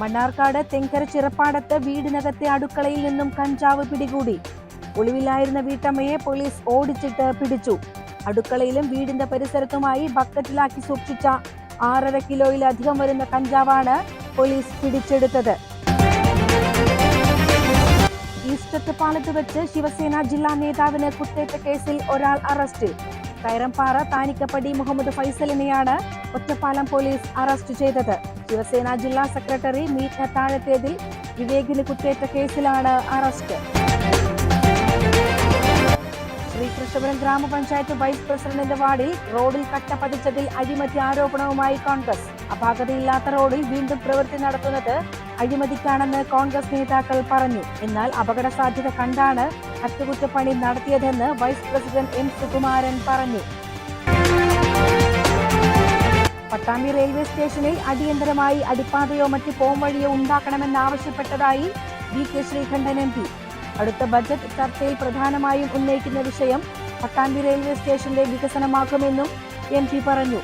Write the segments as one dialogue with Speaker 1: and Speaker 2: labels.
Speaker 1: മണ്ണാർക്കാട് തെങ്കര ചിറപ്പാടത്ത് വീടിനകത്തെ അടുക്കളയിൽ നിന്നും കഞ്ചാവ് പിടികൂടി. ഒളിവിലായിരുന്ന വീട്ടമ്മയെ പോലീസ് ഓടിച്ചിട്ട് പിടിച്ചു. അടുക്കളയിലും വീടിന്റെ പരിസരത്തുമായി ബക്കറ്റിലാക്കി സൂക്ഷിച്ച ആറര കിലോയിലധികം വരുന്ന കഞ്ചാവാണ് പോലീസ് പിടിച്ചെടുത്തത്. ഈസ്റ്റത്ത് പാലത്ത് വെച്ച് ശിവസേന ജില്ലാ നേതാവിന് കുത്തേറ്റ കേസിൽ ഒരാൾ അറസ്റ്റ്. കയറംപാറ താനിക്കപ്പടി മുഹമ്മദ് ഫൈസലിനെയാണ് ഒറ്റപ്പാലം പോലീസ് അറസ്റ്റ് ചെയ്തത്. ശിവസേന ജില്ലാ സെക്രട്ടറി മീറ്റ് താഴത്തേതിൽ വിവേകിന് കുത്തേറ്റ കേസിലാണ് അറസ്റ്റ്. ശ്രീകൃഷ്ണപുരം ഗ്രാമപഞ്ചായത്ത് വൈസ് പ്രസിഡന്റിന്റെ വാർഡിൽ റോഡിൽ കട്ട പതിച്ചതിൽ അഴിമതി ആരോപണവുമായി കോൺഗ്രസ്. അപാകതയില്ലാത്ത റോഡിൽ വീണ്ടും പ്രവൃത്തി നടത്തുന്നത് അഴിമതിക്കാണെന്ന് കോൺഗ്രസ് നേതാക്കൾ പറഞ്ഞു. എന്നാൽ അപകട സാധ്യത കണ്ടാണ് അറ്റകുറ്റപ്പണി നടത്തിയതെന്ന് വൈസ് പ്രസിഡന്റ് എം സുകുമാരൻ പറഞ്ഞു. പട്ടാമ്പി റെയിൽവേ സ്റ്റേഷനിൽ അടിയന്തരമായി അടിപ്പാതയോ മറ്റ് പോംവഴിയോ ഉണ്ടാക്കണമെന്നാവശ്യപ്പെട്ടതായി V K Sreekandan M P. അടുത്ത ബജറ്റ് ചർച്ചയിൽ പ്രധാനമായും ഉന്നയിക്കുന്ന വിഷയം പട്ടാമ്പി റെയിൽവേ സ്റ്റേഷന്റെ വികസനമാക്കുമെന്നും എം പി പറഞ്ഞു.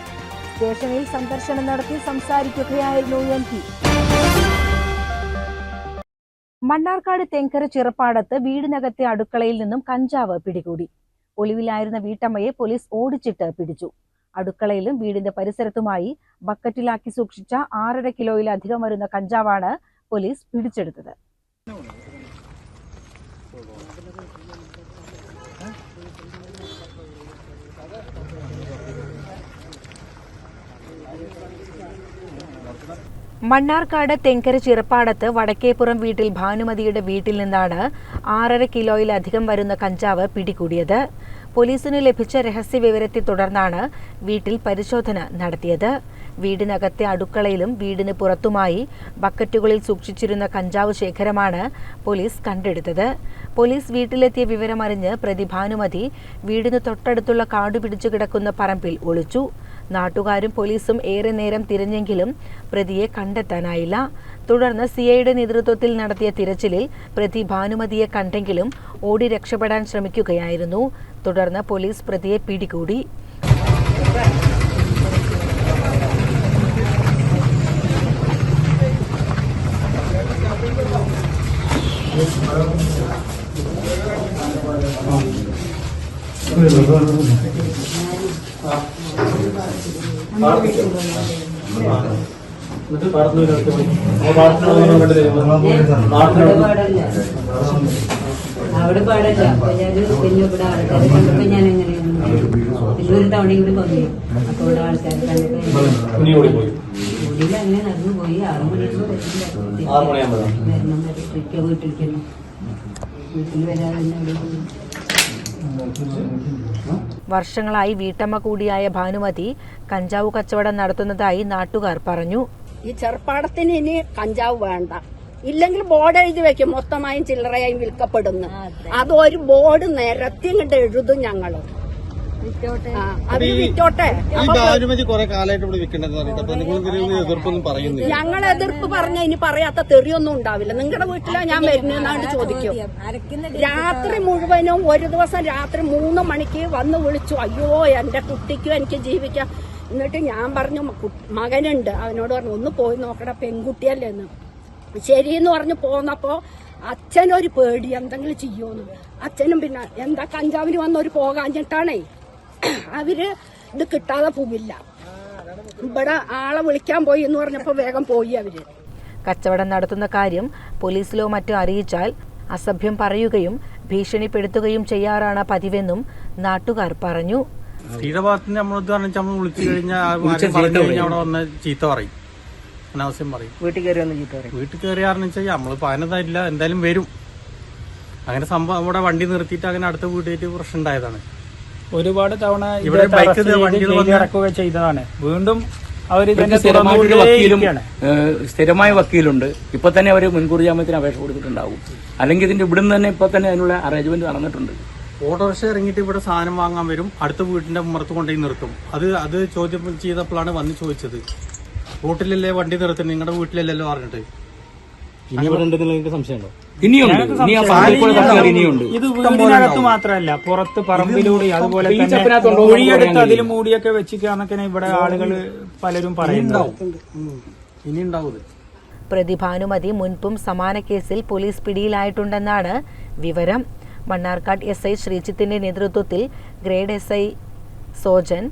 Speaker 1: സ്റ്റേഷനിൽ സന്ദർശനം നടത്തി സംസാരിക്കുകയായിരുന്നു എം പി. മണ്ണാർക്കാട് തെങ്കര ചിറപ്പാടത്ത് വീടിനകത്തെ അടുക്കളയിൽ നിന്നും കഞ്ചാവ് പിടികൂടി. ഒളിവിലായിരുന്ന വീട്ടമ്മയെ പോലീസ് ഓടിച്ചിട്ട് പിടിച്ചു. അടുക്കളയിലും വീടിന്റെ പരിസരത്തുമായി ബക്കറ്റിലാക്കി സൂക്ഷിച്ച ആറര കിലോയിലധികം വരുന്ന കഞ്ചാവാണ് പോലീസ് പിടിച്ചെടുത്തത്. മണ്ണാർക്കാട് തെങ്കര ചിറപ്പാടത്ത് വടക്കേപ്പുറം വീട്ടിൽ ഭാനുമതിയുടെ വീട്ടിൽ നിന്നാണ് ആറര കിലോയിലധികം വരുന്ന കഞ്ചാവ് പിടികൂടിയത്. പോലീസിന് ലഭിച്ച രഹസ്യ വിവരത്തെ തുടർന്നാണ് വീട്ടിൽ പരിശോധന നടത്തിയത്. വീടിനകത്തെ അടുക്കളയിലും വീടിന് പുറത്തുമായി ബക്കറ്റുകളിൽ സൂക്ഷിച്ചിരുന്ന കഞ്ചാവ് ശേഖരമാണ് പോലീസ് കണ്ടെടുത്തത്. പോലീസ് വീട്ടിലെത്തിയ വിവരമറിഞ്ഞ് പ്രതി ഭാനുമതി വീടിന് തൊട്ടടുത്തുള്ള കാടുപിടിച്ചു കിടക്കുന്ന പറമ്പിൽ ഒളിച്ചു. നാട്ടുകാരും പോലീസും ഏറെ നേരം തിരഞ്ഞെങ്കിലും പ്രതിയെ കണ്ടെത്താനായില്ല. തുടർന്ന് സിഐയുടെ നേതൃത്വത്തിൽ നടത്തിയ തിരച്ചിലിൽ പ്രതി ഭാനുമതിയെ കണ്ടെങ്കിലും ഓടി രക്ഷപ്പെടാൻ ശ്രമിക്കുകയായിരുന്നു. തുടർന്ന് പോലീസ് പ്രതിയെ പിടികൂടി
Speaker 2: എന്നിട്ട് പാടത്തിന് അടുത്ത് പോയി അപ്പോൾ പാടത്തിനുള്ള കണ്ടില്ലേ
Speaker 3: അവിടെ ആൾക്കാരെ ഞാൻ അങ്ങനെ നടന്നു പോയി
Speaker 1: വർഷങ്ങളായി വീട്ടമ്മ കൂടിയായ ഭാനുമതി കഞ്ചാവ് കച്ചവടം നടത്തുന്നതായി നാട്ടുകാർ പറഞ്ഞു
Speaker 4: ഈ ചെറുപ്പാടത്തിന് ഇനി കഞ്ചാവ് വേണ്ട. ഇല്ലെങ്കിൽ ബോർഡ് എഴുതി വെക്കും മൊത്തമായും ചില്ലറയായും വിൽക്കപ്പെടുന്നു. അത്. ഒരു ബോർഡ് നിരത്തി ഇങ്ങോട്ട് എഴുതും
Speaker 2: പറയുന്നില്ല.
Speaker 4: ഞങ്ങൾ എതിർപ്പ് പറഞ്ഞ ഇനി പറയാത്ത തെറിയൊന്നും ഉണ്ടാവില്ല. നിങ്ങളുടെ വീട്ടിലാ ഞാൻ വരുന്നതെന്നാണ് ചോദിക്കും. രാത്രി മുഴുവനും ഒരു ദിവസം രാത്രി മൂന്ന് മണിക്ക് വന്ന് വിളിച്ചു. അയ്യോ എന്റെ കുട്ടിക്കും എനിക്ക് ജീവിക്കാം. എന്നിട്ട് ഞാൻ പറഞ്ഞു "മ- മകനുണ്ട്. അവനോട് പറഞ്ഞു ഒന്ന് പോയി നോക്കടാ പെൺകുട്ടിയല്ലേ എന്ന് ശരിയെന്ന് പറഞ്ഞു പോന്നപ്പോ അച്ഛനൊരു പേടി എന്തെങ്കിലും ചെയ്യുമെന്ന് അച്ഛനും പിന്നെ എന്താ കഞ്ചാവിന് വന്നൊരു പോകാഞ്ഞിട്ടാണേ അവർ ഇത് കിട്ടാതെ പോവില്ല. ഇവിടെ ആളെ വിളിക്കാൻ പോയി എന്ന് പറഞ്ഞപ്പോ വേഗം പോയി അവർ.
Speaker 1: കച്ചവടം നടത്തുന്ന കാര്യം പോലീസിലോ മറ്റോ അറിയിച്ചാൽ അസഭ്യം പറയുകയും ഭീഷണിപ്പെടുത്തുകയും ചെയ്യാറാണ് പതിവെന്നും നാട്ടുകാർ പറഞ്ഞു.
Speaker 5: സ്ഥിരഭാഗത്തിന് നമ്മളത് പറഞ്ഞാൽ നമ്മൾ വിളിച്ചു കഴിഞ്ഞാൽ പറഞ്ഞു കഴിഞ്ഞാൽ അവിടെ വന്ന് ചീത്ത പറയും. അനാവശ്യം പറയും.
Speaker 6: വീട്ടിൽ കയറി വന്ന് ചീത്ത പറയും.
Speaker 5: വീട്ടിൽ കയറിയാറെന്ന് വെച്ചാൽ നമ്മൾ പതിനതല്ല എന്തായാലും വരും. അങ്ങനെ സംഭവം അവിടെ വണ്ടി നിർത്തിയിട്ട് അങ്ങനെ അടുത്ത വീട്ടിലേക്ക് പ്രശ്നം ഉണ്ടായതാണ്
Speaker 6: ഒരുപാട് തവണ
Speaker 5: ഇവിടെ
Speaker 6: ഇറക്കുക ചെയ്തതാണ്. വീണ്ടും
Speaker 7: വക്കീലും സ്ഥിരമായ വക്കീലുണ്ട്. ഇപ്പൊ തന്നെ അവർ മുൻകൂർ ജാമ്യത്തിന് അപേക്ഷ കൊടുത്തിട്ടുണ്ടാവും. അല്ലെങ്കിൽ ഇതിന്റെ ഇവിടുന്ന് തന്നെ ഇപ്പൊ തന്നെ അതിനുള്ള അറേഞ്ച്മെന്റ് നടന്നിട്ടുണ്ട്.
Speaker 5: ഓട്ടോറിക്ഷ ഇറങ്ങിയിട്ട് ഇവിടെ സാധനം വാങ്ങാൻ വരും. അടുത്ത വീടിന്റെ മുറത്ത് കൊണ്ടുപോയി നിർത്തും. അത് അത് ചോദ്യം ചെയ്തപ്പോഴാണ് വന്ന് ചോദിച്ചത്. റോട്ടിലല്ലേ വണ്ടി നിർത്തുന്നത്? നിങ്ങളുടെ വീട്ടിലല്ലല്ലോ പറഞ്ഞിട്ട്.
Speaker 2: ഇനി ഇവിടെ ഉണ്ടെന്നുള്ള എനിക്ക് സംശയമുണ്ടോ?
Speaker 7: ഇനിയുണ്ട്. ഇനി ആ കൂടെ തട്ടിയാൽ ഇനിയുണ്ട്.
Speaker 6: ഇത് വീടിനകത്ത് മാത്രമല്ല പുറത്ത് പറമ്പിലൂടെ അതുപോലെ
Speaker 7: ഈ
Speaker 6: തന്നെ
Speaker 7: ചപ്പിനകത്തുണ്ടോ
Speaker 6: കുഴിയെടുത്ത് അതിൽ മൂടിയൊക്കെ വെച്ചിക്കാന്നൊക്കെ ഇവിടെ ആളുകൾ പലരും പറയുന്നുണ്ടാവും
Speaker 5: ഇനി ഉണ്ടാവും. ഇത്.
Speaker 1: പ്രതി ഭാനുമതി മുൻപും സമാന കേസിൽ പോലീസ് പിടിയിലായിട്ടുണ്ടെന്നാണ് വിവരം. മണ്ണാർക്കാട് എസ് ഐ ശ്രീജിത്തിന്റെ നേതൃത്വത്തിൽ grade S I Sojan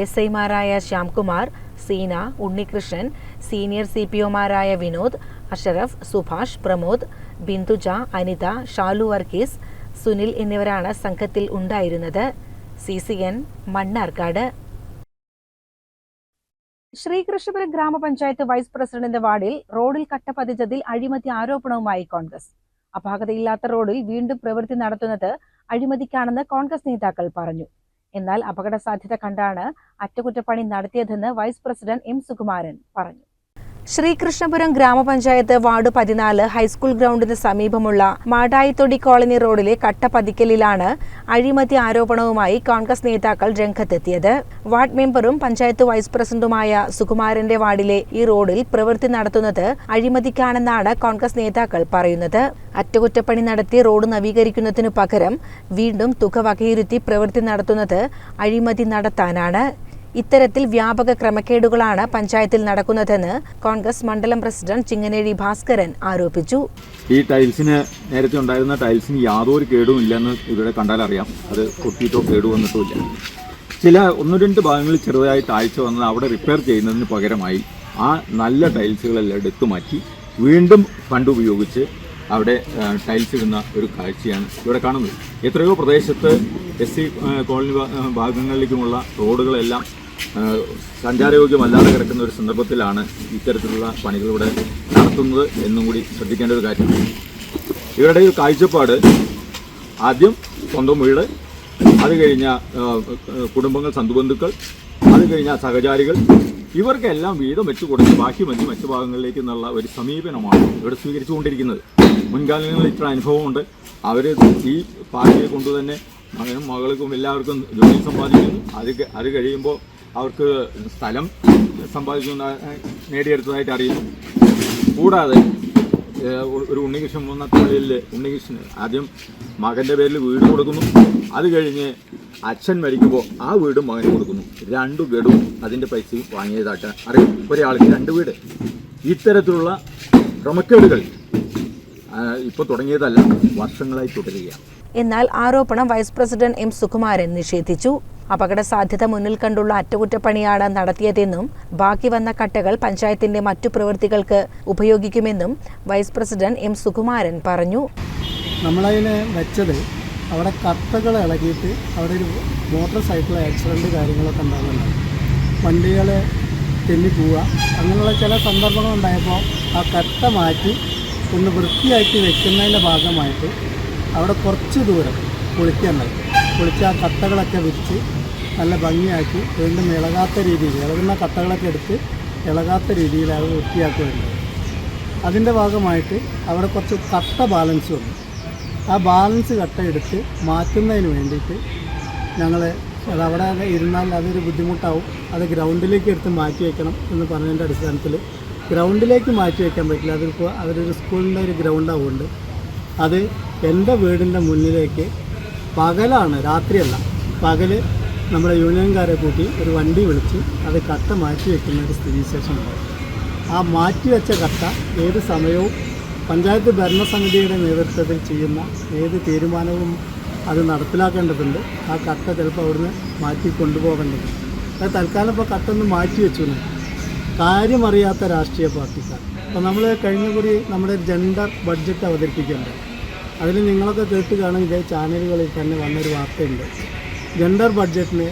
Speaker 1: S ഐമാരായ Shyamkumar Seena Unnikrishnan senior C P ഒമാരായ Vinod Ashraf Subhash Pramod Binduja Anitha Shalu Varghese Sunil എന്നിവരാണ് സംഘത്തിൽ ഉണ്ടായിരുന്നത്. C C N Mannarkkad. Sreekrishnapuram ഗ്രാമപഞ്ചായത്ത് വൈസ് പ്രസിഡന്റിന്റെ വാർഡിൽ റോഡിൽ കട്ട പതിച്ചതിൽ അഴിമതി ആരോപണവുമായി കോൺഗ്രസ്. അപാകതയില്ലാത്ത റോഡിൽ വീണ്ടും പ്രവൃത്തി നടത്തുന്നത് അഴിമതിക്കാണെന്ന് കോൺഗ്രസ് നേതാക്കൾ പറഞ്ഞു. എന്നാൽ അപകട സാധ്യത കണ്ടാണ് അറ്റകുറ്റപ്പണി നടത്തിയതെന്ന് വൈസ് പ്രസിഡന്റ് എം സുകുമാരൻ പറഞ്ഞു. ശ്രീകൃഷ്ണപുരം ഗ്രാമപഞ്ചായത്ത് വാർഡ് പതിനാല് ഹൈസ്കൂൾ ഗ്രൗണ്ടിന് സമീപമുള്ള മാടായിത്തൊടി കോളനി റോഡിലെ കട്ടപ്പതിക്കലിലാണ് അഴിമതി ആരോപണവുമായി കോൺഗ്രസ് നേതാക്കൾ രംഗത്തെത്തിയത്. വാർഡ് മെമ്പറും പഞ്ചായത്ത് വൈസ് പ്രസിഡന്റുമായ സുകുമാരന്റെ വാർഡിലെ ഈ റോഡിൽ പ്രവൃത്തി നടത്തുന്നത് അഴിമതിക്കാണെന്നാണ് കോൺഗ്രസ് നേതാക്കൾ പറയുന്നത്. അറ്റകുറ്റപ്പണി നടത്തി റോഡ് നവീകരിക്കുന്നതിനു പകരം വീണ്ടും തുക വകയിരുത്തി പ്രവൃത്തി നടത്തുന്നത് അഴിമതി നടത്താനാണ്. ഇത്തരത്തിൽ വ്യാപക ക്രമക്കേടുകളാണ് പഞ്ചായത്തിൽ നടക്കുന്നതെന്ന് കോൺഗ്രസ് മണ്ഡലം പ്രസിഡന്റ് ചിങ്ങനേഴി ഭാസ്കരൻ ആരോപിച്ചു.
Speaker 8: ഈ ടൈൽസിന് നേരത്തെ ഉണ്ടായിരുന്ന ടൈൽസിന് യാതൊരു കേടും ഇല്ലെന്ന് ഇവിടെ കണ്ടാൽ അറിയാം. അത് പൊട്ടിയിട്ടോ കേടു വന്നിട്ടില്ല ചില ഒന്ന് രണ്ട് ഭാഗങ്ങളിൽ ചെറുതായി താഴ്ച വന്നത് അവിടെ റിപ്പയർ ചെയ്യുന്നതിന് പകരമായി ആ നല്ല ടൈൽസുകളെല്ലാം എടുത്തു മാറ്റി വീണ്ടും ഫണ്ട് ഉപയോഗിച്ച് അവിടെ ടൈൽസ് ഇടുന്ന ഒരു കാഴ്ചയാണ് ഇവിടെ കാണുന്നത്. എത്രയോ പ്രദേശത്ത് എസ് സി കോളനി ഭാഗങ്ങളിലേക്കുമുള്ള റോഡുകളെല്ലാം സഞ്ചാരയോഗ്യമല്ലാതെ കിടക്കുന്ന ഒരു സന്ദർഭത്തിലാണ് ഇത്തരത്തിലുള്ള പണികളിവിടെ നടത്തുന്നത് എന്നും കൂടി ശ്രദ്ധിക്കേണ്ട ഒരു കാര്യമാണ് ഇവരുടെ ഒരു കാഴ്ചപ്പാട് ആദ്യം സ്വന്തം വീട് അത് കഴിഞ്ഞ കുടുംബങ്ങൾ സന്തുബന്ധുക്കൾ അത് കഴിഞ്ഞ സഹചാരികൾ ഇവർക്കെല്ലാം വീതം വെച്ച് കൊടുത്ത് ബാക്കി മതി മറ്റു ഭാഗങ്ങളിലേക്ക് എന്നുള്ള ഒരു സമീപനമാണ് ഇവിടെ സ്വീകരിച്ചുകൊണ്ടിരിക്കുന്നത്. മുൻകാലങ്ങളിൽ ഇത്ര അനുഭവമുണ്ട്. അവർ ഈ പാർട്ടിയെ കൊണ്ടുതന്നെ മകനും മകൾക്കും എല്ലാവർക്കും ജോലി സമ്പാദിക്കുന്നു. അത് അത് കഴിയുമ്പോൾ അവർക്ക് സ്ഥലം സമ്പാദിച്ചു നേടിയെടുത്തതായിട്ട് അറിയുന്നു. കൂടാതെ ഒരു- ഉണ്ണികൃഷ്ണൻ മൂന്ന തൊഴിലിൽ ഉണ്ണികൃഷ്ണൻ ആദ്യം മകന്റെ പേരിൽ വീട് കൊടുക്കുന്നു. അത് കഴിഞ്ഞ് അച്ഛൻ മരിക്കുമ്പോൾ ആ വീടും മകന് കൊടുക്കുന്നു. രണ്ട് ഗഡും അതിന്റെ പൈസയും വാങ്ങിയതായിട്ട് അറിയും. ഒരാൾക്ക് രണ്ട് വീട്. ഇത്തരത്തിലുള്ള ക്രമക്കേടുകൾ ഇപ്പോൾ തുടങ്ങിയതല്ല വർഷങ്ങളായി തുടരുകയാണ്.
Speaker 1: എന്നാൽ ആരോപണം വൈസ് പ്രസിഡന്റ് എം സുകുമാരൻ നിഷേധിച്ചു. അപകട സാധ്യത മുന്നിൽ കണ്ടുള്ള അറ്റകുറ്റപ്പണിയാണ് നടത്തിയതെന്നും ബാക്കി വന്ന കട്ടകൾ പഞ്ചായത്തിന്റെ മറ്റു പ്രവൃത്തികൾക്ക് ഉപയോഗിക്കുമെന്നും വൈസ് പ്രസിഡന്റ് എം സുകുമാരൻ പറഞ്ഞു.
Speaker 2: നമ്മളതിനെ വെച്ചത് അവിടെ കട്ടകൾ ഇളകിയിട്ട് അവിടെ ഒരു മോട്ടോർ സൈക്കിൾ ആക്സിഡന്റ് കാര്യങ്ങളൊക്കെ ഉണ്ടാകുന്നുണ്ട് വണ്ടികൾ തെന്നി പോവുക അങ്ങനെയുള്ള ചില സന്ദർഭങ്ങൾ ഉണ്ടായപ്പോൾ ആ കട്ട മാറ്റി ഒന്ന് വൃത്തിയാക്കി വെക്കുന്നതിന്റെ ഭാഗമായിട്ട് അവിടെ കുറച്ച് ദൂരം പൊളിക്കുകയുണ്ടായി പൊളിച്ച് ആ കട്ടകളൊക്കെ വിരിച്ച് നല്ല ഭംഗിയാക്കി വീണ്ടും ഇളകാത്ത രീതിയിൽ ഇളകുന്ന കട്ടകളൊക്കെ എടുത്ത് ഇളകാത്ത രീതിയിൽ അത് വൃത്തിയാക്കുകയുണ്ട് അതിന്റെ ഭാഗമായിട്ട് അവിടെ കുറച്ച് കട്ട ബാലൻസ് വന്നു ആ ബാലൻസ് കട്ട എടുത്ത് മാറ്റുന്നതിന് വേണ്ടിയിട്ട് ഞങ്ങൾ അതവിടെ ഇരുന്നാൽ അതൊരു ബുദ്ധിമുട്ടാവും. അത് ഗ്രൗണ്ടിലേക്ക് എടുത്ത് മാറ്റി വയ്ക്കണം എന്ന് പറഞ്ഞതിന്റെ അടിസ്ഥാനത്തിൽ ഗ്രൗണ്ടിലേക്ക് മാറ്റി വയ്ക്കാൻ പറ്റില്ല. അതിപ്പോൾ അവരൊരു സ്കൂളിന്റെ ഒരു ഗ്രൗണ്ടാവുകൊണ്ട് അത് എന്റെ വീടിന്റെ മുന്നിലേക്ക് പകലാണ് രാത്രിയല്ല. പകൽ നമ്മുടെ യൂണിയൻകാരെ കൂട്ടി ഒരു വണ്ടി വിളിച്ച് അത് കട്ട മാറ്റി വയ്ക്കുന്ന ഒരു സ്ഥിതിവിശേഷം ഉണ്ടായി ആ മാറ്റിവെച്ച കട്ട ഏത് സമയവും പഞ്ചായത്ത് ഭരണസമിതിയുടെ നേതൃത്വത്തിൽ ചെയ്യുന്ന ഏത് തീരുമാനവും അത് നടപ്പിലാക്കേണ്ടതുണ്ട്. ആ കട്ട ചിലപ്പോൾ അവിടുന്ന് മാറ്റി കൊണ്ടുപോകേണ്ടതുണ്ട്. അത് തൽക്കാലം ഇപ്പോൾ കട്ട ഒന്ന് മാറ്റി വെച്ചു. കാര്യമറിയാത്ത രാഷ്ട്രീയ പാർട്ടിക്കാർ. അപ്പോൾ നമ്മൾ കഴിഞ്ഞ കുറി നമ്മുടെ ജെൻഡർ ബഡ്ജറ്റ് അവതരിപ്പിക്കേണ്ടത് അതിൽ നിങ്ങളൊക്കെ കേട്ട് കാണും ഇതേ ചാനലുകളിൽ തന്നെ വന്നൊരു വാർത്തയുണ്ട്. ജെൻഡർ ബഡ്ജറ്റിന്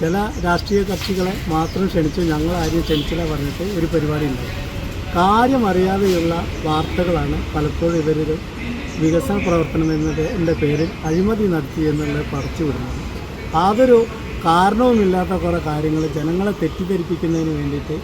Speaker 2: ചില രാഷ്ട്രീയ കക്ഷികളെ മാത്രം ക്ഷണിച്ചു ഞങ്ങൾ ആരെയും ക്ഷണിച്ചില്ല പറഞ്ഞിട്ട് ഒരു പരിപാടി ഉണ്ട് കാര്യമറിയാതെയുള്ള വാർത്തകളാണ് പലപ്പോഴും ഇവരൊരു വികസന പ്രവർത്തനം എന്നത് എന്റെ പേരിൽ അഴിമതി നടത്തി എന്നുള്ളത് പറിച്ചു വിടുന്നത്. അതൊരു കാരണവുമില്ലാത്ത കുറേ കാര്യങ്ങൾ ജനങ്ങളെ തെറ്റിദ്ധരിപ്പിക്കുന്നതിന് വേണ്ടിയിട്ട്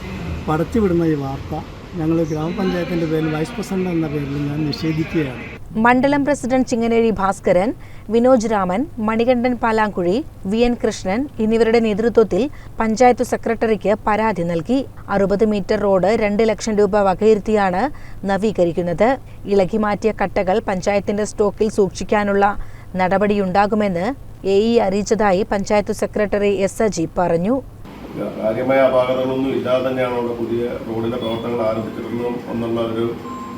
Speaker 2: പടച്ചുവിടുന്ന ഈ വാർത്ത ഞങ്ങൾ ഗ്രാമപഞ്ചായത്തിന്റെ പേരിൽ വൈസ് പ്രസിഡന്റ് എന്ന പേരിൽ ഞാൻ നിഷേധിക്കുകയാണ്.
Speaker 1: മണ്ഡലം പ്രസിഡന്റ് ചിങ്ങനേഴി ഭാസ്കരൻ വിനോജ് രാമൻ മണികണ്ഠൻ പാലാങ്കുഴി വി എൻ കൃഷ്ണൻ എന്നിവരുടെ നേതൃത്വത്തിൽ പഞ്ചായത്ത് സെക്രട്ടറിക്ക് പരാതി നൽകി. അറുപത് മീറ്റർ റോഡ് രണ്ട് ലക്ഷം രൂപ വകയിരുത്തിയാണ് നവീകരിക്കുന്നത്. ഇളകി മാറ്റിയ കട്ടകൾ പഞ്ചായത്തിന്റെ സ്റ്റോക്കിൽ സൂക്ഷിക്കാനുള്ള നടപടിയുണ്ടാകുമെന്ന് എ ഇ അറിയിച്ചതായി പഞ്ചായത്ത് സെക്രട്ടറി എസ് അജി പറഞ്ഞു.
Speaker 9: കാര്യമായ അപാകതകളൊന്നും ഇല്ലാതെ തന്നെയാണ് അവിടെ പുതിയ റോഡിന്റെ പ്രവർത്തനങ്ങൾ ആരംഭിച്ചിരുന്നു എന്നുള്ള ഒരു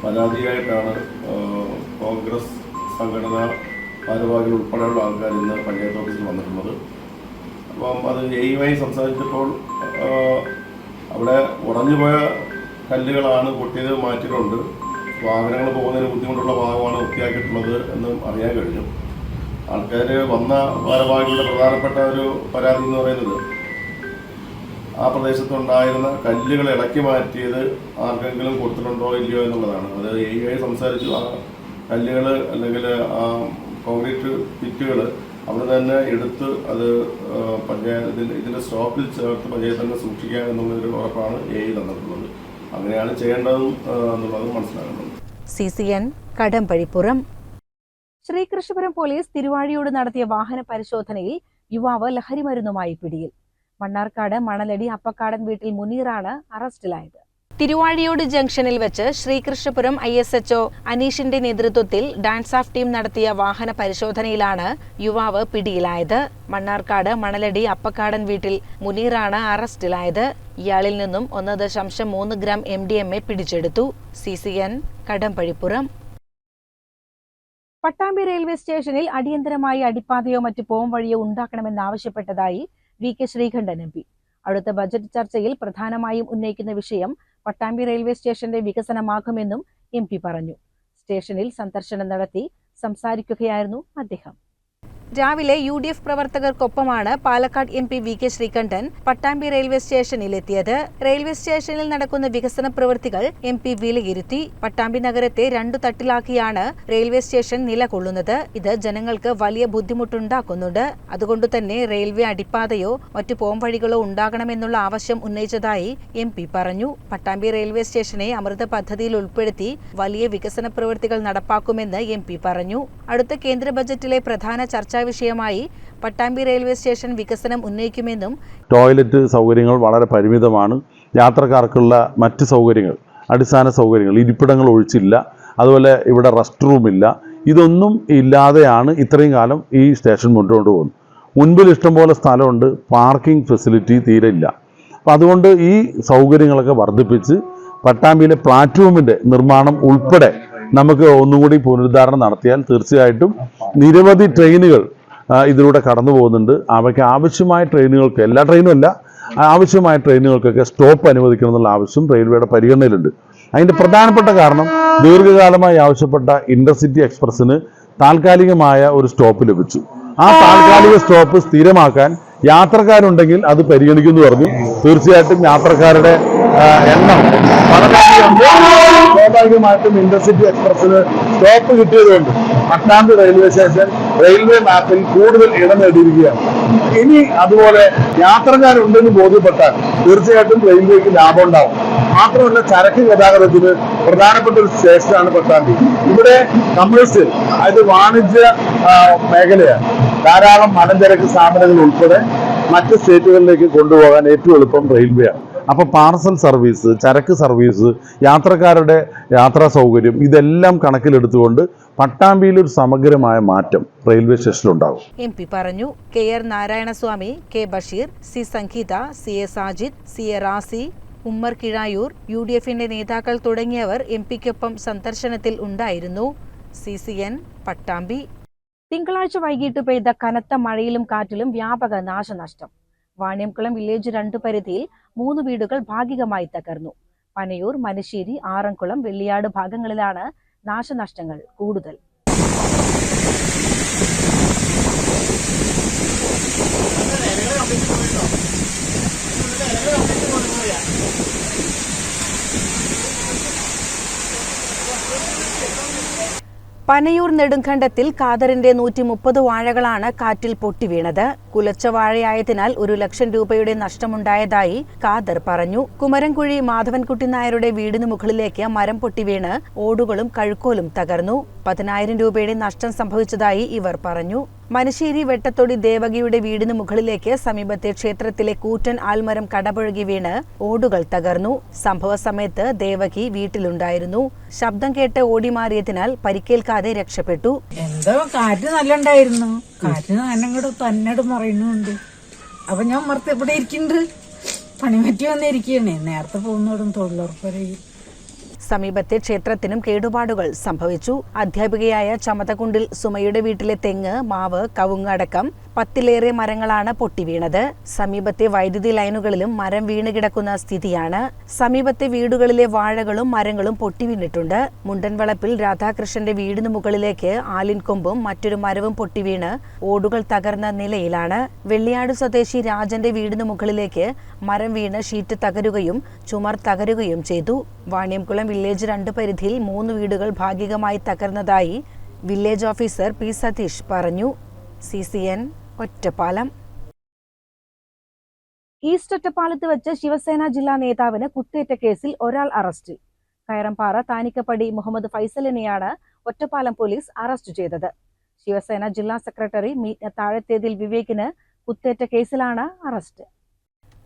Speaker 9: പരാതിയായിട്ടാണ് കോൺഗ്രസ് സംഘടന ഭാരവാഹികൾ ഉൾപ്പെടെയുള്ള ആൾക്കാർ ഇന്ന് പഞ്ചായത്ത് ഓഫീസിൽ വന്നിട്ടുള്ളത്. അപ്പം അത് എയുമായി സംസാരിച്ചപ്പോൾ അവിടെ ഉടഞ്ഞു പോയ കല്ലുകളാണ് പൊട്ടിയത് മാറ്റിയിട്ടുണ്ട്. വാഹനങ്ങൾ പോകുന്നതിന് ബുദ്ധിമുട്ടുള്ള ഭാഗമാണ് വൃത്തിയാക്കിയിട്ടുള്ളത് എന്നും അറിയാൻ കഴിഞ്ഞു. ആൾക്കാർ വന്ന ഭാരവാഹികളുടെ പ്രധാനപ്പെട്ട ഒരു പരാതി എന്ന് പറയുന്നത് ആ പ്രദേശത്തുണ്ടായിരുന്ന കല്ലുകൾ ഇളക്കി മാറ്റിയത് ആർക്കെങ്കിലും കൊടുത്തിട്ടുണ്ടോ ഇല്ലയോ എന്നുള്ളതാണ്. അതായത് എ ഐ സംസാരിച്ചു ആ കല്ലുകൾ അല്ലെങ്കിൽ ആ കോൺക്രീറ്റ് പിറ്റുകൾ അവിടെ തന്നെ എടുത്ത് അത് പഞ്ചായത്തിൽ ഇതിന്റെ സ്റ്റോക്കിൽ ചേർത്ത് പഞ്ചായത്ത് തന്നെ സൂക്ഷിക്കുക എന്നുള്ളൊരു ഉറപ്പാണ് എ ഐ തന്നിട്ടുള്ളത്. അങ്ങനെയാണ് ചെയ്യേണ്ടതും എന്നുള്ളത് മനസ്സിലാകുന്നുണ്ട്
Speaker 1: C C N Kadampazhipuram. Sreekrishnapuram police Thiruvazhiyode നടത്തിയ വാഹന പരിശോധനയിൽ യുവാവ് ലഹരിമരുന്നുമായി പിടിയിൽ. മണ്ണാർക്കാട് മണലടി അപ്പക്കാടൻ വീട്ടിൽ മുനീറാണ് അറസ്റ്റിലായത്. തിരുവാഴിയോട് ജംഗ്ഷനിൽ വെച്ച് ശ്രീകൃഷ്ണപുരം ഐ എസ് എച്ച്ഒ അനീഷിന്റെ നേതൃത്വത്തിൽ ഡാൻസ് ഓഫ് ടീം നടത്തിയ വാഹന പരിശോധനയിലാണ് യുവാവ് പിടിയിലായത്. മണ്ണാർക്കാട് മണലടി അപ്പക്കാടൻ വീട്ടിൽ മുനീറാണ് അറസ്റ്റിലായത്. ഇയാളിൽ നിന്നും ഒന്ന് ദശാംശം മൂന്ന് gram M D M A പിടിച്ചെടുത്തു. C C N Kadampazhipuram. Pattambi railway സ്റ്റേഷനിൽ അടിയന്തരമായി അടിപ്പാതയോ മറ്റു പോം വഴിയോ ഉണ്ടാക്കണമെന്നാവശ്യപ്പെട്ടതായി V K Sreekandan M P. അടുത്ത ബജറ്റ് ചർച്ചയിൽ പ്രധാനമായും ഉന്നയിക്കുന്ന വിഷയം പട്ടാമ്പി റെയിൽവേ സ്റ്റേഷന്റെ വികസനമാകുമെന്നും എം പി പറഞ്ഞു. സ്റ്റേഷനിൽ സന്ദർശനം നടത്തി സംസാരിക്കുകയായിരുന്നു അദ്ദേഹം. രാവിലെ U D F പ്രവർത്തകർക്കൊപ്പമാണ് Palakkad M P V K Sreekandan Pattambi railway സ്റ്റേഷനിൽ എത്തിയത് റെയിൽവേ സ്റ്റേഷനിൽ നടക്കുന്ന വികസന പ്രവൃത്തികൾ എം പി വിലയിരുത്തി. പട്ടാമ്പി നഗരത്തെ രണ്ടു തട്ടിലാക്കിയാണ് റെയിൽവേ സ്റ്റേഷൻ നിലകൊള്ളുന്നത്. ഇത് ജനങ്ങൾക്ക് വലിയ ബുദ്ധിമുട്ടുണ്ടാക്കുന്നുണ്ട്. അതുകൊണ്ട് തന്നെ റെയിൽവേ അടിപ്പാതയോ മറ്റു പോംവഴികളോ ഉണ്ടാകണമെന്നുള്ള ആവശ്യം ഉന്നയിച്ചതായി എം പി പറഞ്ഞു. പട്ടാമ്പി റെയിൽവേ സ്റ്റേഷനെ അമൃത പദ്ധതിയിൽ ഉൾപ്പെടുത്തി വലിയ വികസന പ്രവൃത്തികൾ നടപ്പാക്കുമെന്ന് എം പി പറഞ്ഞു. അടുത്ത കേന്ദ്ര ബജറ്റിലെ പ്രധാന ചർച്ചാ വിഷയമായി പട്ടാമ്പി റെയിൽവേ സ്റ്റേഷൻ വികസനം ഉന്നയിക്കുമെന്നും
Speaker 10: ടോയ്ലറ്റ് സൗകര്യങ്ങൾ വളരെ പരിമിതമാണ്. യാത്രക്കാർക്കുള്ള മറ്റ് സൗകര്യങ്ങൾ അടിസ്ഥാന സൗകര്യങ്ങൾ ഇരിപ്പിടങ്ങൾ ഒഴിച്ചില്ല. അതുപോലെ ഇവിടെ റെസ്റ്റ് റൂമില്ല ഇതൊന്നും ഇല്ലാതെയാണ് ഇത്രയും കാലം ഈ സ്റ്റേഷൻ മുന്നോട്ട് പോകുന്നത്. മുൻപിൽ ഇഷ്ടംപോലെ സ്ഥലമുണ്ട്. പാർക്കിംഗ് ഫെസിലിറ്റി തീരെ ഇല്ല. അപ്പോൾ അതുകൊണ്ട് ഈ സൗകര്യങ്ങളൊക്കെ വർദ്ധിപ്പിച്ച് പട്ടാമ്പിയിലെ പ്ലാറ്റ്ഫോമിന്റെ നിർമ്മാണം ഉൾപ്പെടെ നമുക്ക് ഒന്നുകൂടി പുനരുദ്ധാരണം നടത്തിയാൽ തീർച്ചയായിട്ടും നിരവധി ട്രെയിനുകൾ ഇതിലൂടെ കടന്നു പോകുന്നുണ്ട്. അവയ്ക്ക് ആവശ്യമായ ട്രെയിനുകൾക്ക് എല്ലാ ട്രെയിനും അല്ല ആവശ്യമായ ട്രെയിനുകൾക്കൊക്കെ സ്റ്റോപ്പ് അനുവദിക്കണം എന്നുള്ള ആവശ്യം റെയിൽവേയുടെ പരിഗണനയിലുണ്ട്. അതിന്റെ പ്രധാനപ്പെട്ട കാരണം ദീർഘകാലമായി ആവശ്യപ്പെട്ട ഇന്റർസിറ്റി എക്സ്പ്രസ്സിന് താൽക്കാലികമായ ഒരു സ്റ്റോപ്പ് ലഭിച്ചു. ആ താൽക്കാലിക സ്റ്റോപ്പ് സ്ഥിരമാക്കാൻ യാത്രക്കാരുണ്ടെങ്കിൽ അത് പരിഗണിക്കുന്നു പറഞ്ഞു. തീർച്ചയായിട്ടും യാത്രക്കാരുടെ എണ്ണം സ്വാഭാവികമായിട്ടും ഇന്റർസിറ്റി എക്സ്പ്രസിന് സ്റ്റോപ്പ് കിട്ടിയതുകൊണ്ട് പട്ടാമ്പ് റെയിൽവേ സ്റ്റേഷൻ റെയിൽവേ മാപ്പിൽ കൂടുതൽ ഇടം നേടിയിരിക്കുകയാണ്. ഇനി അതുപോലെ യാത്രക്കാരുണ്ടെന്ന് ബോധ്യപ്പെട്ടാൽ തീർച്ചയായിട്ടും റെയിൽവേക്ക് ലാഭം ഉണ്ടാവും. മാത്രമല്ല ചരക്ക് ഗതാഗതത്തിന് പ്രധാനപ്പെട്ട ഒരു സ്റ്റേഷനാണ് പട്ടാമ്പി. ഇവിടെ കമേഴ്സ്യൽ അതായത് വാണിജ്യ മേഖലയാണ്. ധാരാളം മലഞ്ചരക്ക് സ്ഥാപനങ്ങൾ ഉൾപ്പെടെ മറ്റ് സ്റ്റേറ്റുകളിലേക്ക് കൊണ്ടുപോകാൻ ഏറ്റവും എളുപ്പം റെയിൽവേയാണ് അപ്പോൾ പാർസൽ സർവീസ് ചരക്ക് സർവീസ് യാത്രക്കാരുടെ യാത്രാ സൗകര്യം ഇതെല്ലാം കണക്കിലെടുത്തുകൊണ്ട് പട്ടാമ്പിയിൽ ഒരു സമഗ്രമായ മാറ്റം റെയിൽവേ സ്റ്റേഷനിലുണ്ടാകും.
Speaker 1: എം പി പറഞ്ഞു K R Narayanaswamy K Basheer C Sangeetha C A Sajid C A Razi Ummer Kizhayur U D എഫിന്റെ നേതാക്കൾ തുടങ്ങിയവർ എം പിക്കൊപ്പം സന്ദർശനത്തിൽ ഉണ്ടായിരുന്നു. C C N Pattambi. തിങ്കളാഴ്ച വൈകിട്ട് പെയ്ത കനത്ത മഴയിലും കാറ്റിലും വ്യാപക നാശനഷ്ടം. വാണിയംകുളം വില്ലേജ് രണ്ട് പരിധിയിൽ മൂന്ന് വീടുകൾ ഭാഗികമായി തകർന്നു. പനയൂർ മനശ്ശേരി ആറംകുളം വെള്ളിയാട് ഭാഗങ്ങളിലാണ് നാശനഷ്ടങ്ങൾ കൂടുതൽ. പനയൂർ നെടുങ്കണ്ടത്തിൽ ഖാദറിന്റെ നൂറ്റി മുപ്പത് വാഴകളാണ് കാറ്റിൽ പൊട്ടിവീണത് കുലച്ച വാഴയായതിനാൽ ഒരു ലക്ഷം രൂപയുടെ നഷ്ടമുണ്ടായതായി ഖാദർ പറഞ്ഞു. കുമരംകുഴി മാധവൻകുട്ടി നായരുടെ വീടിന് മുകളിലേക്ക് മരം പൊട്ടിവീണ് ഓടുകളും കഴുക്കോലും തകർന്നു. പതിനായിരം രൂപയുടെ നഷ്ടം സംഭവിച്ചതായി ഇവർ പറഞ്ഞു. മനശ്ശേരി വെട്ടത്തൊടി ദേവകിയുടെ വീടിന് മുകളിലേക്ക് സമീപത്തെ ക്ഷേത്രത്തിലെ കൂറ്റൻ ആൽമരം കടപുഴകി വീണ് ഓടുകൾ തകർന്നു. സംഭവ സമയത്ത് ദേവകി വീട്ടിലുണ്ടായിരുന്നു. ശബ്ദം കേട്ട് ഓടിമാറിയതിനാൽ പരിക്കേൽക്കാതെ രക്ഷപ്പെട്ടു.
Speaker 11: എന്തോ കാറ്റ് നല്ല ഉണ്ടായിരുന്നു കാറ്റ് തന്നെ തന്നോട് മറയുന്നുണ്ട്. അപ്പൊ ഞാൻ ഇവിടെ ഇരിക്കുന്നുണ്ട്. പണിമറ്റി വന്നിരിക്കണേ നേരത്തെ പോകുന്നോടും തൊഴിലുറപ്പരയും
Speaker 1: സമീപത്തെ ക്ഷേത്രത്തിനും കേടുപാടുകൾ സംഭവിച്ചു. അധ്യാപികയായ ചമതകുണ്ടിൽ സുമയുടെ വീട്ടിലെ തെങ്ങ് മാവ് കവുങ്ങ് അടക്കം പത്തിലേറെ മരങ്ങളാണ് പൊട്ടി വീണത്. സമീപത്തെ വൈദ്യുതി ലൈനുകളിലും മരം വീണ് കിടക്കുന്ന സ്ഥിതിയാണ്. സമീപത്തെ വീടുകളിലെ വാഴകളും മരങ്ങളും പൊട്ടി വീണിട്ടുണ്ട്. മുണ്ടൻവളപ്പിൽ രാധാകൃഷ്ണന്റെ വീടിന് മുകളിലേക്ക് ആലിൻ കൊമ്പും മറ്റൊരു മരവും പൊട്ടി പൊട്ടിവീണ് ഓടുകൾ തകർന്ന നിലയിലാണ്. വെള്ളിയാട് സ്വദേശി രാജന്റെ വീടിന് മുകളിലേക്ക് മരം വീണ് ഷീറ്റ് തകരുകയും ചുമർ തകരുകയും ചെയ്തു. വാണിയംകുളം വില്ലേജ് രണ്ട് പരിധിയിൽ മൂന്ന് വീടുകൾ ഭാഗികമായി തകർന്നതായി വില്ലേജ് ഓഫീസർ പി സതീഷ് പറഞ്ഞു. C C N Ottapalam. East ഒറ്റപ്പാലത്ത് വെച്ച് ശിവസേന ജില്ലാ നേതാവിന് കുത്തേറ്റ കേസിൽ ഒരാൾ അറസ്റ്റിൽ കയറമ്പാറ താനിക്കപ്പടി മുഹമ്മദ് ഫൈസലിനെയാണ് ഒറ്റപ്പാലം പോലീസ് അറസ്റ്റ് ചെയ്തത്. ശിവസേന ജില്ലാ സെക്രട്ടറി മീ താഴത്തേതിൽ വിവേകിന് കുത്തേറ്റ കേസിലാണ് അറസ്റ്റ്.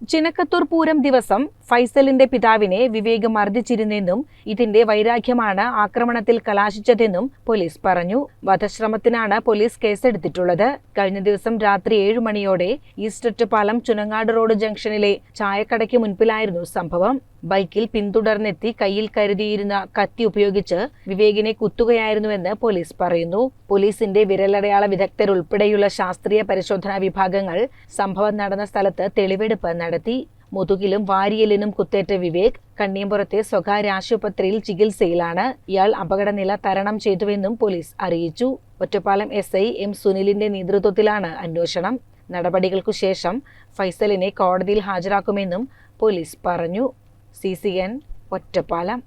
Speaker 1: ചിനക്കത്തൂർ പൂരം ദിവസം ഫൈസലിന്റെ പിതാവിനെ വിവേക് മർദ്ദിച്ചിരുന്നെന്നും ഇതിന്റെ വൈരാഗ്യമാണ് ആക്രമണത്തിൽ കലാശിച്ചതെന്നും പോലീസ് പറഞ്ഞു. വധശ്രമത്തിനാണ് പോലീസ് കേസെടുത്തിട്ടുള്ളത്. കഴിഞ്ഞ ദിവസം രാത്രി ഏഴു മണിയോടെ ഈസ്റ്റ് പാലം ചുനങ്ങാട് റോഡ് ജംഗ്ഷനിലെ ചായക്കടയ്ക്ക് മുൻപിലായിരുന്നു സംഭവം. ബൈക്കിൽ പിന്തുടർന്നെത്തി കയ്യിൽ കരുതിയിരുന്ന കത്തി ഉപയോഗിച്ച് വിവേകിനെ കുത്തുകയായിരുന്നുവെന്ന് പോലീസ് പറയുന്നു. പോലീസിന്റെ വിരലടയാള വിദഗ്ധരുൾപ്പെടെയുള്ള ശാസ്ത്രീയ പരിശോധനാ വിഭാഗങ്ങൾ സംഭവം നടന്ന സ്ഥലത്ത് തെളിവെടുപ്പ് നടത്തി. മുതുകിലും വാരിയലിനും കുത്തേറ്റ വിവേക് കണ്ണിയമ്പുറത്തെ സ്വകാര്യ ആശുപത്രിയിൽ ചികിത്സയിലാണ്. ഇയാൾ അപകടനില തരണം ചെയ്തുവെന്നും പോലീസ് അറിയിച്ചു. ഒറ്റപ്പാലം എസ് ഐ എം സുനിലിന്റെ നേതൃത്വത്തിലാണ് അന്വേഷണം. നടപടികൾക്കു ശേഷം ഫൈസലിനെ കോടതിയിൽ ഹാജരാക്കുമെന്നും പോലീസ് പറഞ്ഞു. C C N Ottapalam.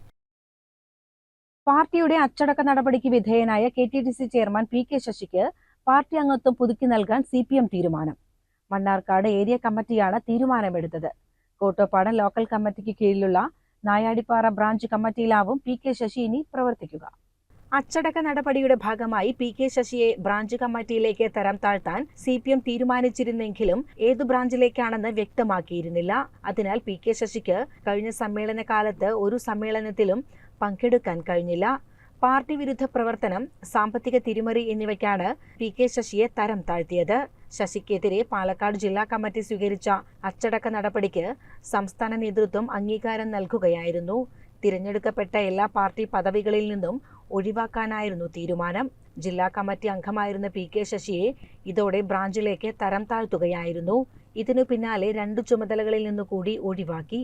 Speaker 1: പാർട്ടിയുടെ അച്ചടക്ക നടപടിക്ക് വിധേയനായ K T D C chairman P K ശശിക്ക് party അംഗത്വം പുതുക്കി നൽകാൻ സി പി എം തീരുമാനം. മണ്ണാർക്കാട് ഏരിയ കമ്മിറ്റിയാണ് തീരുമാനമെടുത്തത്. കോട്ടോപ്പാടം ലോക്കൽ കമ്മിറ്റിക്ക് കീഴിലുള്ള നായാടിപ്പാറ ബ്രാഞ്ച് കമ്മിറ്റിയിലാവും പി കെ ശശി ഇനി പ്രവർത്തിക്കുക. അച്ചടക്ക നടപടിയുടെ ഭാഗമായി പി കെ ശശിയെ ബ്രാഞ്ച് കമ്മിറ്റിയിലേക്ക് തരം താഴ്ത്താൻ സി പി എം തീരുമാനിച്ചിരുന്നെങ്കിലും ഏതു ബ്രാഞ്ചിലേക്കാണെന്ന് വ്യക്തമാക്കിയിരുന്നില്ല. അതിനാൽ പി കെ ശശിക്ക് കഴിഞ്ഞ സമ്മേളന കാലത്ത് ഒരു സമ്മേളനത്തിലും പങ്കെടുക്കാൻ കഴിഞ്ഞില്ല. പാർട്ടി വിരുദ്ധ പ്രവർത്തനം സാമ്പത്തിക തിരിമറി എന്നിവയ്ക്കാണ് പി കെ ശശിയെ തരം താഴ്ത്തിയത്. ശശിക്കെതിരെ പാലക്കാട് ജില്ലാ കമ്മിറ്റി സ്വീകരിച്ച അച്ചടക്ക നടപടിക്ക് സംസ്ഥാന നേതൃത്വം അംഗീകാരം നൽകുകയായിരുന്നു. തിരഞ്ഞെടുക്കപ്പെട്ട എല്ലാ പാർട്ടി പദവികളിൽ നിന്നും ഒഴിവാക്കാനായിരുന്നു തീരുമാനം. ജില്ലാ കമ്മിറ്റി അംഗമായിരുന്ന പി കെ ശശിയെ ഇതോടെ ബ്രാഞ്ചിലേക്ക് തരം താഴ്ത്തുകയായിരുന്നു. ഇതിനു പിന്നാലെ രണ്ട് ചുമതലകളിൽ നിന്നു കൂടി ഒഴിവാക്കി.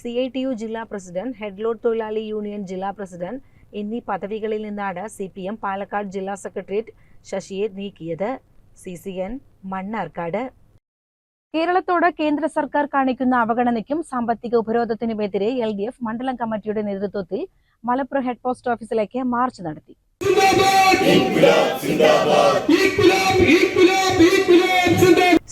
Speaker 1: സി ഐ ടി യു ജില്ലാ പ്രസിഡന്റ് ഹെഡ്ലോഡ് തൊഴിലാളി യൂണിയൻ ജില്ലാ പ്രസിഡന്റ് എന്നീ പദവികളിൽ നിന്നാണ് സി പി എം പാലക്കാട് ജില്ലാ സെക്രട്ടേറിയറ്റ് ശശിയെ നീക്കിയത്. C C N Mannarkkad. കേരളത്തോട് കേന്ദ്ര സർക്കാർ കാണിക്കുന്ന അവഗണനയ്ക്കും സാമ്പത്തിക ഉപരോധത്തിനുമെതിരെ എൽ ഡി എഫ് മണ്ഡലം കമ്മിറ്റിയുടെ നേതൃത്വത്തിൽ മലപ്പുറം ഹെഡ് പോസ്റ്റ് ഓഫീസിലേക്ക് മാർച്ച് നടത്തി.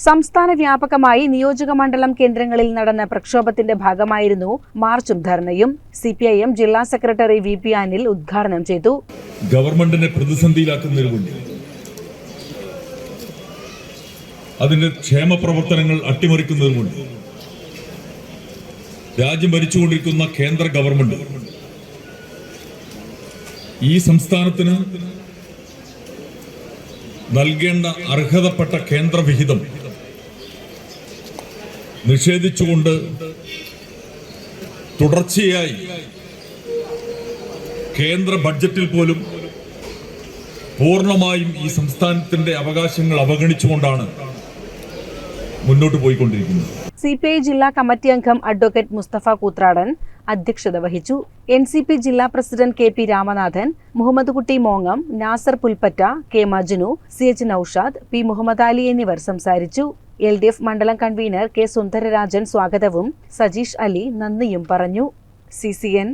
Speaker 1: സംസ്ഥാന വ്യാപകമായി നിയോജക മണ്ഡലം കേന്ദ്രങ്ങളിൽ നടന്ന പ്രക്ഷോഭത്തിന്റെ ഭാഗമായിരുന്നു മാർച്ചും ധർണയും. സി പി ഐ എം ജില്ലാ സെക്രട്ടറി വി പി അനിൽ ഉദ്ഘാടനം ചെയ്തു.
Speaker 12: ഗവൺമെന്റിനെ പ്രതിസന്ധിയിലാക്കുന്നതിനുകൊണ്ട് അതിന്റെ ക്ഷേമ പ്രവർത്തനങ്ങൾ അട്ടിമറിക്കുന്നതുകൊണ്ട് രാജ്യം ഭരിച്ചുകൊണ്ടിരിക്കുന്ന കേന്ദ്ര ഗവൺമെന്റ് ഈ സംസ്ഥാനത്തിന് നൽകേണ്ട അർഹതപ്പെട്ട കേന്ദ്ര വിഹിതം നിഷേധിച്ചുകൊണ്ട് തുടർച്ചയായി കേന്ദ്ര ബഡ്ജറ്റിൽ പോലും പൂർണമായും ഈ സംസ്ഥാനത്തിന്റെ അവകാശങ്ങൾ അവഗണിച്ചുകൊണ്ടാണ് മുന്നോട്ട് പോയിക്കൊണ്ടിരിക്കുന്നത്
Speaker 1: സി പി ഐ ജില്ലാ കമ്മിറ്റി അംഗം അഡ്വക്കേറ്റ് മുസ്തഫ കൂത്രാടൻ അധ്യക്ഷത വഹിച്ചു. എൻ സി പി ജില്ലാ president K P Ramanathan Muhammad Kutty മോങ്ങം Nasar Pulpatta K Majnu C H Noushad P Muhammad Ali എന്നിവർ സംസാരിച്ചു. എൽ ഡി എഫ് മണ്ഡലം കൺവീനർ കെ സുന്ദരരാജൻ സ്വാഗതവും സജീഷ് അലി നന്ദിയും പറഞ്ഞു. C C N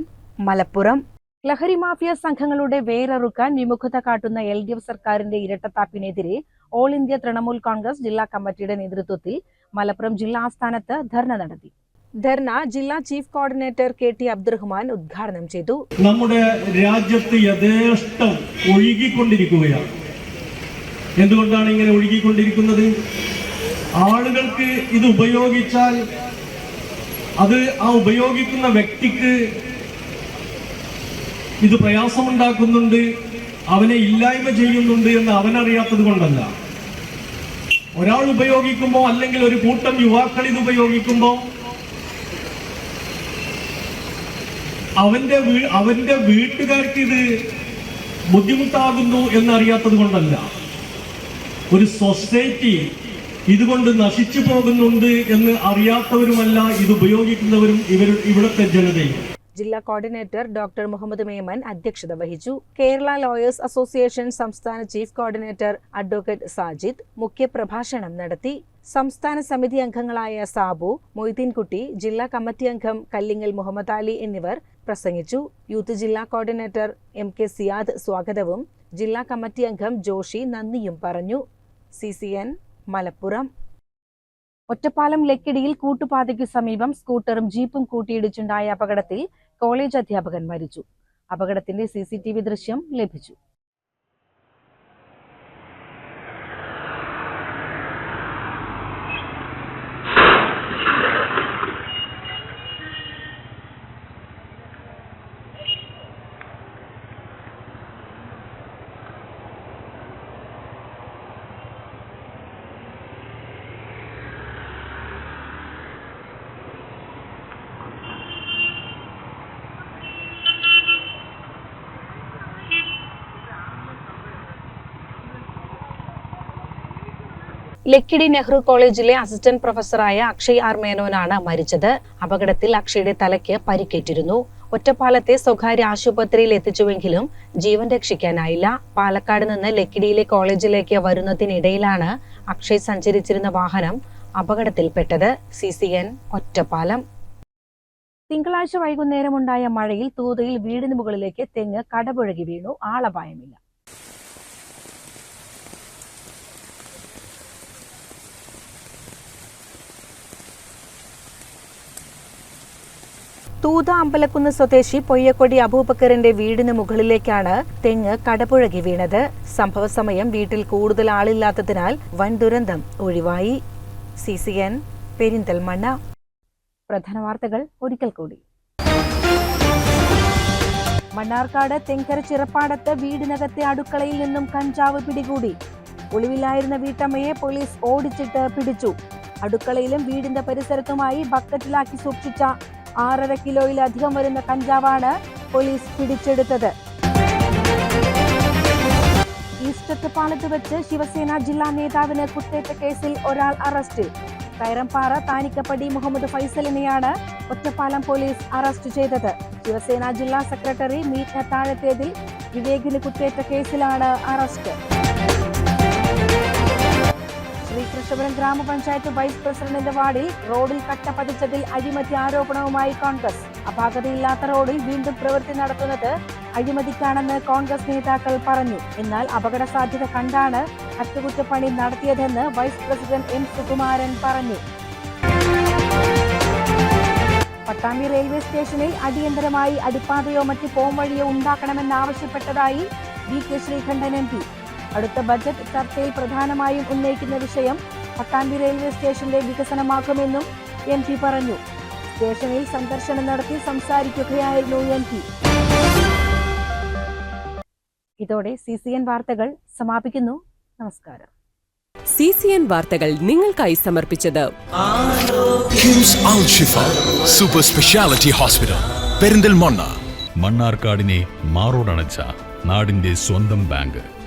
Speaker 1: Malappuram. ലഹരി മാഫിയ സംഘങ്ങളുടെ വേരറുക്കാൻ വിമുഖത കാട്ടുന്ന എൽ ഡി എഫ് സർക്കാരിന്റെ ഇരട്ടത്താപ്പിനെതിരെ ഓൾ ഇന്ത്യ തൃണമൂൽ കോൺഗ്രസ് ജില്ലാ കമ്മിറ്റിയുടെ നേതൃത്വത്തിൽ മലപ്പുറം ജില്ലാ ആസ്ഥാനത്ത് ധർണ നടത്തി. ധർണ ജില്ലാ chief coordinator K T Abdurahman ഉദ്ഘാടനം ചെയ്തു.
Speaker 13: നമ്മുടെ രാജ്യത്ത് യഥേഷ്ടം ഒഴുകിക്കൊണ്ടിരിക്കുകയാണ്. എന്തുകൊണ്ടാണ് ഇങ്ങനെ ഒഴുകിക്കൊണ്ടിരിക്കുന്നത്? ആളുകൾക്ക് ഇത് ഉപയോഗിച്ചാൽ അത് ആ ഉപയോഗിക്കുന്ന വ്യക്തിക്ക് ഇത് പ്രയാസമുണ്ടാക്കുന്നുണ്ട് അവനെ ഇല്ലായ്മ ചെയ്യുന്നുണ്ട് എന്ന് അവനറിയാത്തത് കൊണ്ടല്ല. ഒരാൾ ഉപയോഗിക്കുമ്പോ അല്ലെങ്കിൽ ഒരു കൂട്ടം യുവാക്കൾ ഇത് ഉപയോഗിക്കുമ്പോ അവന്റെ അവന്റെ വീട്ടുകാർക്ക് ഇത് ബുദ്ധിമുട്ടാകുന്നു എന്നറിയാത്തത് കൊണ്ടല്ല. ഒരു സൊസൈറ്റി ഇതുകൊണ്ട് നശിച്ചു പോകുന്നുണ്ട് എന്ന് അറിയാത്തവരുമല്ല ഇത് ഉപയോഗിക്കുന്നവരും ഇവർ ഇവിടുത്തെ ജനതയും.
Speaker 1: ജില്ലാ കോർഡിനേറ്റർ ഡോക്ടർ മുഹമ്മദ് മേമൻ അധ്യക്ഷത വഹിച്ചു. കേരള ലോയേഴ്സ് അസോസിയേഷൻ സംസ്ഥാന ചീഫ് കോർഡിനേറ്റർ അഡ്വക്കേറ്റ് സാജിദ് മുഖ്യപ്രഭാഷണം നടത്തി. സംസ്ഥാന സമിതി അംഗങ്ങളായ സാബു മൊയ്തീൻകുട്ടി ജില്ലാ കമ്മിറ്റി അംഗം കല്ലിങ്ങൽ മുഹമ്മദ് അലി എന്നിവർ പ്രസംഗിച്ചു. യൂത്ത് ജില്ലാ കോർഡിനേറ്റർ എം കെ സിയാദ് സ്വാഗതവും ജില്ലാ കമ്മിറ്റി അംഗം ജോഷി നന്ദിയും പറഞ്ഞു. സി മലപ്പുറം. ഒറ്റപ്പാലം ലക്കിടിയിൽ കൂട്ടുപാതയ്ക്ക് സമീപം സ്കൂട്ടറും ജീപ്പും കൂട്ടിയിടിച്ചുണ്ടായ അപകടത്തിൽ കോളേജ് അധ്യാപകൻ മരിച്ചു. അപകടത്തിന്റെ സി ദൃശ്യം ലഭിച്ചു. ലക്കിടി നെഹ്റു കോളേജിലെ അസിസ്റ്റന്റ് പ്രൊഫസറായ അക്ഷയ് ആർ മേനോനാണ് മരിച്ചത്. അപകടത്തിൽ അക്ഷയുടെ തലയ്ക്ക് പരിക്കേറ്റിരുന്നു. ഒറ്റപ്പാലത്തെ സ്വകാര്യ ആശുപത്രിയിൽ എത്തിച്ചുവെങ്കിലും ജീവൻ രക്ഷിക്കാനായില്ല. പാലക്കാട് നിന്ന് ലക്കിടിയിലെ കോളേജിലേക്ക് വരുന്നതിനിടയിലാണ് അക്ഷയ് സഞ്ചരിച്ചിരുന്ന വാഹനം അപകടത്തിൽപ്പെട്ടത്. C C N Ottapalam. തിങ്കളാഴ്ച വൈകുന്നേരമുണ്ടായ മഴയിൽ തൂതയിൽ വീടിന് മുകളിലേക്ക് തെങ്ങ് കടപുഴകി വീണു. ആളപായമില്ല. തൂത അമ്പലക്കുന്ന് സ്വദേശി പൊയ്യക്കൊടി അബൂബക്കറിന്റെ വീടിന് മുകളിലേക്കാണ് തെങ്ങ് കടപുഴകി വീണത്. സംഭവ സമയം വീട്ടിൽ കൂടുതൽ ആളില്ലാത്തതിനാൽ വൻ ദുരന്തം ഒഴിവായി. C C N Perinthalmanna. പ്രധാന വാർത്തകൾ ഒരിക്കൽ കൂടി. മണ്ണാർക്കാട് തെങ്കര ചിറപ്പാടത്ത് വീടിനകത്തെ അടുക്കളയിൽ നിന്നും കഞ്ചാവ് പിടികൂടി. ഒളിവിലായിരുന്ന വീട്ടമ്മയെ പോലീസ് ഓടിച്ചിട്ട് പിടിച്ചു. അടുക്കളയിലും വീടിന്റെ പരിസരത്തുമായി ബക്കറ്റിലാക്കി സൂക്ഷിച്ച ആറര കിലോയിലധികം വരുന്ന കഞ്ചാവാണ് പോലീസ് പിടിച്ചെടുത്തത്. ഈസ്റ്റ് പാലത്ത് വെച്ച് ശിവസേന ജില്ലാ നേതാവിന് കുത്തേറ്റ കേസിൽ ഒരാൾ അറസ്റ്റ്. കയറംപാറ താനിക്കപ്പടി മുഹമ്മദ് ഫൈസലിനെയാണ് ഒറ്റപ്പാലം പോലീസ് അറസ്റ്റ് ചെയ്തത്. ശിവസേന ജില്ലാ സെക്രട്ടറി മീറ്റ് താഴത്തേതിൽ വിവേകിന് കുത്തേറ്റ കേസിലാണ് അറസ്റ്റ്. ശ്രീകൃഷ്ണപുരം ഗ്രാമപഞ്ചായത്ത് വൈസ് പ്രസിഡന്റിന്റെ വാർഡിൽ റോഡിൽ കട്ട പതിച്ചതിൽ അഴിമതി ആരോപണവുമായി കോൺഗ്രസ്. അപാകതയില്ലാത്ത റോഡിൽ വീണ്ടും പ്രവൃത്തി നടത്തുന്നത് അഴിമതിക്കാണെന്ന് കോൺഗ്രസ് നേതാക്കൾ പറഞ്ഞു. എന്നാൽ അപകട സാധ്യത കണ്ടാണ് അറ്റകുറ്റപ്പണി നടത്തിയതെന്ന് വൈസ് പ്രസിഡന്റ് എം സുകുമാരൻ പറഞ്ഞു. പട്ടാമ്പി റെയിൽവേ സ്റ്റേഷനിൽ അടിയന്തരമായി അടിപ്പാതയോ മറ്റ് പോംവഴിയോ ഉണ്ടാക്കണമെന്നാവശ്യപ്പെട്ടതായി V K Sreekandan M P. അടുത്ത ബജറ്റ് ചർച്ചയിൽ പ്രധാനമായും ഉന്നയിക്കുന്ന വിഷയം പട്ടാമ്പി റെയിൽവേ സ്റ്റേഷന്റെ വികസനമാക്കുമെന്നും എം പി പറഞ്ഞു. സ്റ്റേഷനിൽ സന്ദർശനം നടത്തി സംസാരിക്കുകയായിരുന്നു എം പി ഇതോടെ സി സി എൻ വാർത്തകൾ സമാപിക്കുന്നു. നമസ്കാരം.
Speaker 14: സി സി എൻ വാർത്തകൾ നിങ്ങൾക്കായി സമർപ്പിച്ചത്
Speaker 15: സൂപ്പർ സ്പെഷ്യാലിറ്റി ഹോസ്പിറ്റൽ പെരിന്തൽമണ്ണ
Speaker 16: മണ്ണാർക്കാടിനെ മാറോടണച്ച നാടിന്റെ സ്വന്തം ബാങ്ക്.